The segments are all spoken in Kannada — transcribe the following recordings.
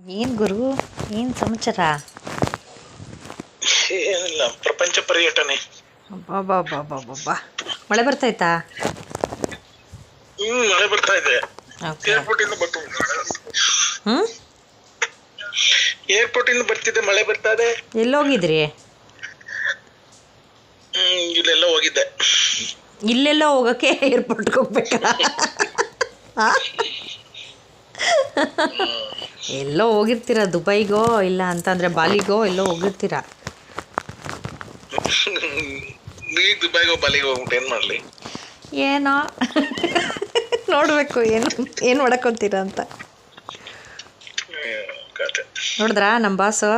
ಏನು ಗುರು? ಏನ್ ಸಮಾಚಾರ? ಏನಿಲ್ಲ ಪ್ರಪಂಚ ಪರ್ಯಟನೆ. ಅಬ್ಬಬ್ಬಬ್ಬಬ್ಬಬ್ಬ. ಮಳೆ ಬರ್ತೈತಾ ಹ್ಮ್ ಮಳೆ ಬರ್ತಾ ಇದೆ. ಓಕೆ ಏರ್ಪೋರ್ಟ್ ಇಂದ ಬರ್ತಾ ಹ್ಮ್? ಏರ್ಪೋರ್ಟ್ ಇಂದ ಬರ್ತಿದ್ದೆ ಮಳೆ ಬರ್ತಾ ಇದೆ. ಎಲ್ಲೋಗಿದ್ರಿ? ಹ್ಮ್ ಇಲ್ಲೆಲ್ಲ ಹೋಗಿದ್ದೆ. ಇಲ್ಲೆಲ್ಲ ಹೋಗಕ್ಕೆ ಏರ್ಪೋರ್ಟ್ಗೆ ಹೋಗ್ಬೇಕಾ? ಆ? ಎಲ್ಲೋ ಹೋಗಿರ್ತೀರ ದುಬೈಗೋ ಇಲ್ಲ ಅಂತಂದ್ರೆ ಬಾಲಿಗೋ ಎಲ್ಲೋ ಹೋಗಿರ್ತೀರ? ನೀ ದುಬೈಗೋ ಬಲಿಗೆ ಹೋಗ್ಬಿಟ್ಟು ಏನ್ ಮಾಡ್ಲಿ? ಏನೋ? ನೋಡಬೇಕು ಏನು ಏನು ಮಾಡಕ್ಕೊಂತೀರ ಅಂತ. ನೋಡಿದ್ರ ನಮ್ಮ ಬಾಸು?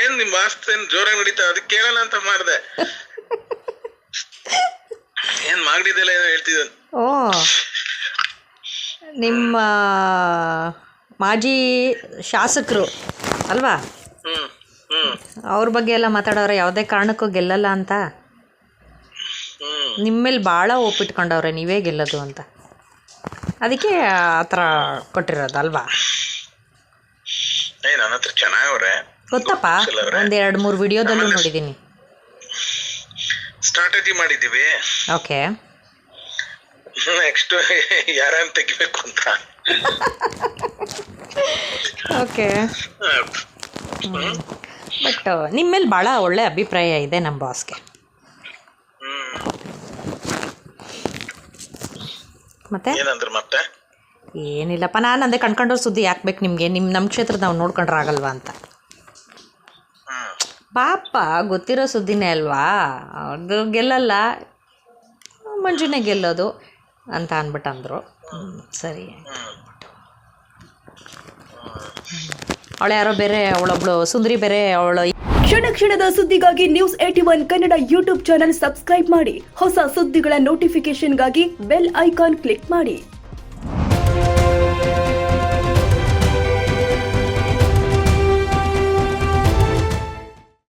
ಏನ್ ನಿಮ್ ಬಾಸ್ ಏನ್ ಜೋರಾಗಿ ನಡೀತಾ? ಅದಕ್ಕೆ ಕೇಳಲ್ಲ ಅಂತ ಮಾಡ್ದೆ. ಏನ್ ಮಾಗಡಿದೆಲ್ಲ ಏನೋ ಹೇಳ್ತಿದ್ದ ಓ. ನಿಮ್ಮ ಮಾಜಿ ಶಾಸಕರು ಅಲ್ವಾ? ಅವ್ರ ಬಗ್ಗೆ ಎಲ್ಲ ಮಾತಾಡೋರೆ ಯಾವುದೇ ಕಾರಣಕ್ಕೂ ಗೆಲ್ಲಲ್ಲ ಅಂತ. ನಿಮ್ಮ ಮೇಲೆ ಭಾಳ ಒಪ್ಪಿಟ್ಕೊಂಡವ್ರೆ ನೀವೇ ಗೆಲ್ಲೋದು ಅಂತ. ಅದಕ್ಕೆ ಆ ಥರ ಕೊಟ್ಟಿರೋದು ಅಲ್ವಾ? ಗೊತ್ತಪ್ಪ ಒಂದು ಎರಡು ಮೂರು ವಿಡಿಯೋದಲ್ಲೂ ನೋಡಿದ್ದೀನಿ ಸ್ಟ್ರಾಟಜಿ ಮಾಡಿದ್ದೀವಿ. ಓಕೆ. ನೆಕ್ಸ್ಟ್ ಯಾರನ್ನ ತೆಗಿಬೇಕು ಅಂತ. ಓಕೆ. ಬಟ್ ನಿಮ್ಮ ಮೇಲೆ ಭಾಳ ಒಳ್ಳೆ ಅಭಿಪ್ರಾಯ ಇದೆ ನಮ್ಮ ಬಾಸ್ಗೆ. ಮತ್ತೆ? ಏನಂದ್ರು ಮತ್ತೆ? ಏನಿಲ್ಲಪ್ಪ ನಾನು ಅಂದೆ ಕಣ್ಕೊಂಡ್ರ ಸುದ್ದಿ ಯಾಕೆ ಬೇಕು ನಿಮಗೆ? ನಿಮ್ಮ ನಮ್ಮ ಕ್ಷೇತ್ರದ ನಾವು ನೋಡ್ಕೊಂಡ್ರೆ ಆಗಲ್ವಾ ಅಂತ. ಪಾಪ ಗೊತ್ತಿರೋ ಸುದ್ದಿನೇ ಅಲ್ವಾ? ಅವ್ರದ್ದು ಗೆಲ್ಲಲ್ಲ. ಮಂಜುನೇ ಗೆಲ್ಲೋದು. ಅಂತ ಅಂದ್ಬಿಟ್ಟು ಅಂದರು ಸರಿ. ಅವಳು ಯಾರೋ ಬೇರೆ, ಅವಳೊಬ್ಳು ಸುಂದರಿ ಬೇರೆ, ಅವಳು ಕ್ಷಣ ಕ್ಷಣದ ಸುದ್ದಿಗಾಗಿ news at one Kannada YouTube channel subscribe ಮಾಡಿ. ಹೊಸ ಸುದ್ದಿಗಳ ನೋಟಿಫಿಕೇಶನ್ಗಾಗಿ ಬೆಲ್ ಐಕಾನ್ ಕ್ಲಿಕ್ ಮಾಡಿ.